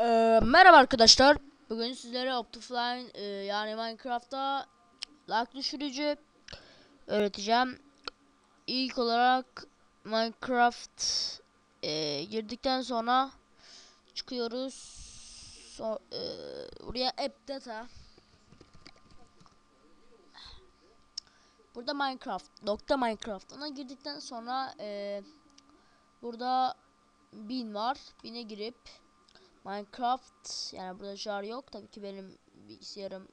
Ee, merhaba arkadaşlar. Bugün sizlere Optifine e, yani Minecraft'ta lag düşürücü öğreteceğim. İlk olarak Minecraft e, girdikten sonra çıkıyoruz. So, e, buraya app data. Burada Minecraft nokta Minecraft ona girdikten sonra e, burada bin var. Bine girip Minecraft yani burada jar yok tabii ki benim bilgisayarım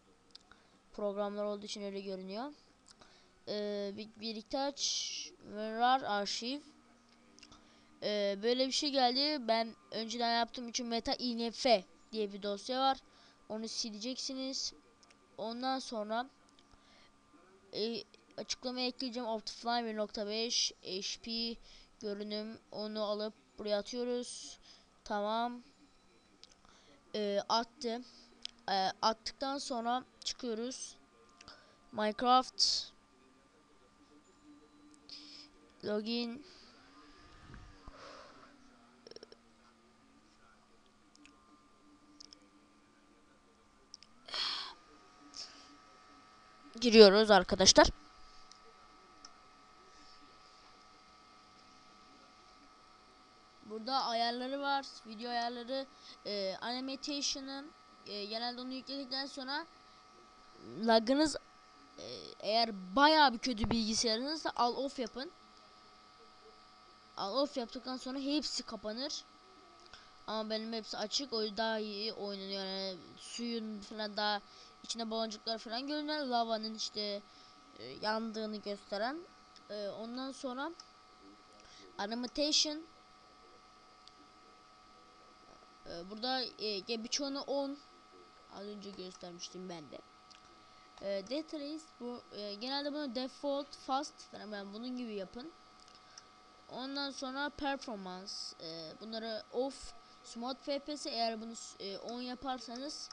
programlar olduğu için öyle görünüyor. Ee, bir, bir ihtiyaç var arşiv. Ee, böyle bir şey geldi. Ben önceden yaptığım için meta inf diye bir dosya var. Onu sileceksiniz. Ondan sonra e, açıklamaya ekleyeceğim Optifine 1.5 HP görünüm onu alıp buraya atıyoruz. Tamam e, attı. E, attıktan sonra çıkıyoruz. Minecraft login giriyoruz arkadaşlar. Burada ayarları var. Video ayarları e, animation'ın e, genelde onu yükledikten sonra lagınız e, eğer bayağı bir kötü bilgisayarınızsa al off yapın. Al off yaptıktan sonra hepsi kapanır. Ama benim hepsi açık. O daha iyi oynanıyor. Yani suyun falan daha içine baloncuklar falan görünüyor. Lavanın işte e, yandığını gösteren. E, ondan sonra animation ee, burada e, birçoğunu 10 az önce göstermiştim ben de. E, Death Race bu e, genelde bunu default fast falan ben bunun gibi yapın. Ondan sonra performance e, bunları off smooth FPS eğer bunu e, 10 yaparsanız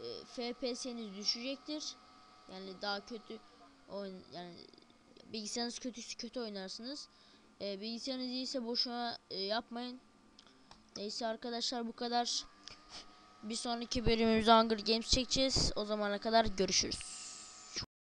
e, FPS'niz düşecektir. Yani daha kötü oyun yani bilgisayarınız kötüsü kötü oynarsınız. E, bilgisayarınız iyiyse boşuna e, yapmayın. Neyse arkadaşlar bu kadar. Bir sonraki bölümümüzde Hunger Games çekeceğiz. O zamana kadar görüşürüz.